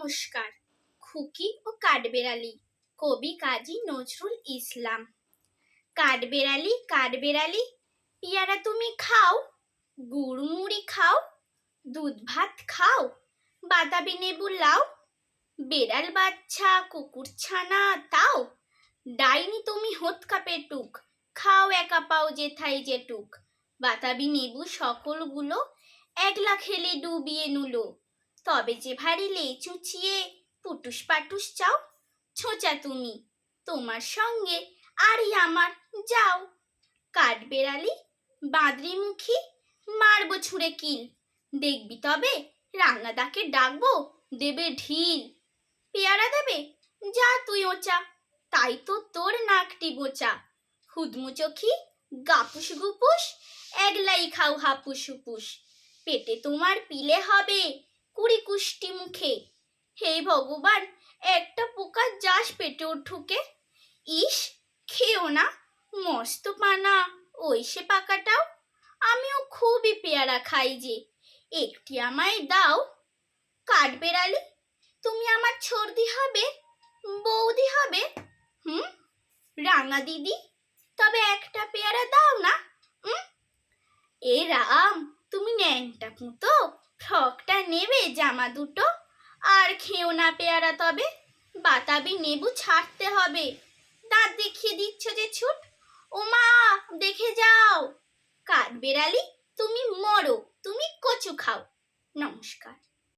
নমস্কার। খুকি ও কাঠবেড়ালি। কবি কাজী নজরুল ইসলাম। কাঠবেড়ালি কাঠবেড়ালি, পিয়ারা তুমি খাও, গুড় মুড়ি খাও, দুধ ভাত খাও, বাতাবি নেবু লাও, বেড়াল বাচ্চা, কুকুর ছানা তাও, ডাইনি তুমি হোৎকা পেটুক খাও একা পাও যেথাই যেটুক, বাতাবি নেবু সকলগুলো একলা খেলে ডুবিয়ে নুলো তবে যে ভারী লে চুচিয়ে পুটুস পাটুস চাও, ছোঁচা তুমি। তোমার সঙ্গে আরই আমার যাও। কাঠ বেড়ালি বাদরি মুখী মারবো ছুঁড়ে কিল। দেখবি তবে রাঙাদাকে ডাকবো দেবে ঢিল। পেয়ারা দেবে, যা তুই ওচা, তাই তো তোর নাকটি বোচা। হুদমুচোখি গাপুস গুপুস, একলাই খাও হাপুস হুপুস। পেটে তোমার পিলে হবে কুড়ি কুষ্টি মুখে। হে ভগবান, একটা পোকা যাস পেটে ঢুকে। ইস, খেও না, মস্ত পানা। ওই সে পাকাটাও। আমিও খুবই পেয়ারা খাই যে। একটি আমায় দাও। কাঠ বেড়ালি? তুমি আমার ছর্দি হবে? বৌদি হবে? হুম? রাঙা দিদি? তবে একটা পেয়ারা দাও না এ রাম, তুমি ন্যাংটা পুঁতো ফ্রকটা নেবে জামা দুটো। আর খেও না পেয়ারা তবে, বাতাবি নেবু ছাড়তে হবে। দাঁত দেখিয়ে দিচ্ছ যে ছুট। ও মা দেখে যাও। কাঠ বেড়ালি তুমি মরো, তুমি কচু খাও। নমস্কার।